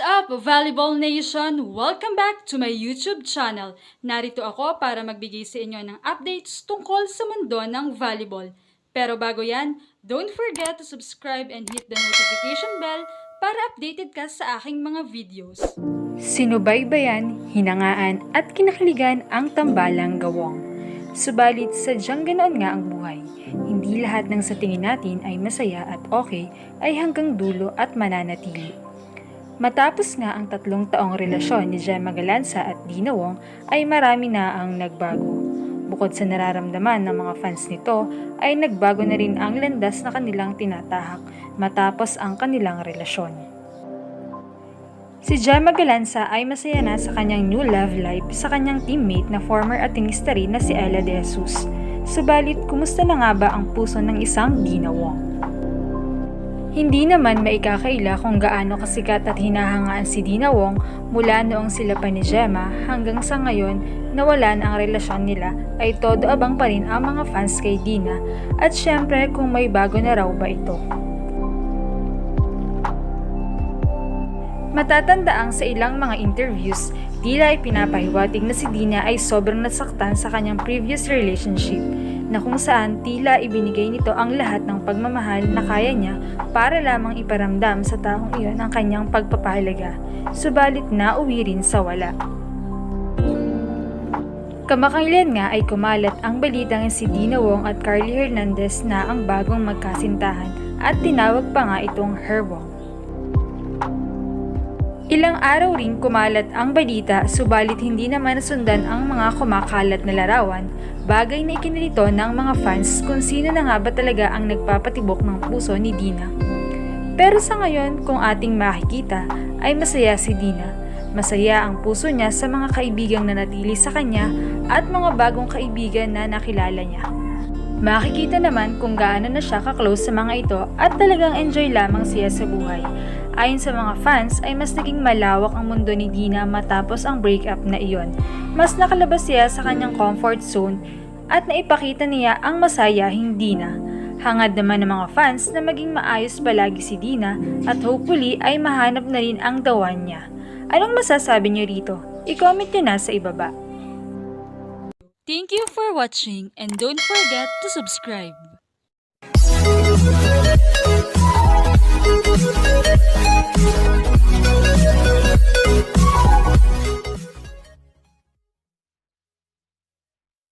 up, Volleyball Nation? Welcome back to my YouTube channel. Narito ako para magbigay sa inyo ng updates tungkol sa mundo ng volleyball. Pero bago yan, don't forget to subscribe and hit the notification bell para updated ka sa aking mga videos. Sinubaybayan, hinangaan at kinakiligan ang tambalang gawong. Subalit sadyang ganoon nga ang buhay. Hindi lahat ng sa tingin natin ay masaya at okay ay hanggang dulo at mananatili. Matapos nga ang tatlong taong relasyon ni Gemma Galanza at Dina Wong ay marami na ang nagbago. Bukod sa nararamdaman ng mga fans nito ay nagbago na rin ang landas na kanilang tinatahak matapos ang kanilang relasyon. Si Gemma Galanza ay masaya na sa kanyang new love life sa kanyang teammate na former atingista rin na si Ella De Jesus. Subalit, kumusta na nga ba ang puso ng isang Dina Wong? Hindi naman maikakaila kung gaano kasikat at hinahangaan si Dina Wong mula noong sila pa ni Gemma hanggang sa ngayon nawala na ang relasyon nila ay todo abang pa rin ang mga fans kay Dina at syempre kung may bago na raw ba ito. Matatandaang sa ilang mga interviews, tila ay pinapahiwatig na si Dina ay sobrang nasaktan sa kanyang previous relationship na kung saan tila ibinigay nito ang lahat ng pagmamahal na kaya niya para lamang iparamdam sa taong iyon ang kanyang pagpapahalaga, subalit nauwi rin sa wala. Kamakailan nga ay kumalat ang balitang si Dina Wong at Carly Hernandez na ang bagong magkasintahan at tinawag pa nga itong Her Wong. Ilang araw ring kumalat ang balita subalit hindi naman nasundan ang mga kumakalat na larawan, bagay na ikinilito ng mga fans kung sino na nga ba talaga ang nagpapatibok ng puso ni Dina. Pero sa ngayon, kung ating makikita, ay masaya si Dina. Masaya ang puso niya sa mga kaibigang nanatili sa kanya at mga bagong kaibigan na nakilala niya. Makikita naman kung gaano na siya ka-close sa mga ito at talagang enjoy lamang siya sa buhay. Ayon sa mga fans ay mas naging malawak ang mundo ni Dina matapos ang breakup na iyon. Mas nakalabas siya sa kanyang comfort zone at naipakita niya ang masayahing Dina. Hangad naman ng mga fans na maging maayos palagi si Dina at hopefully ay mahanap na rin ang dawan niya. Anong masasabi niyo rito? I-comment niyo na sa ibaba. Thank you for watching and don't forget to subscribe.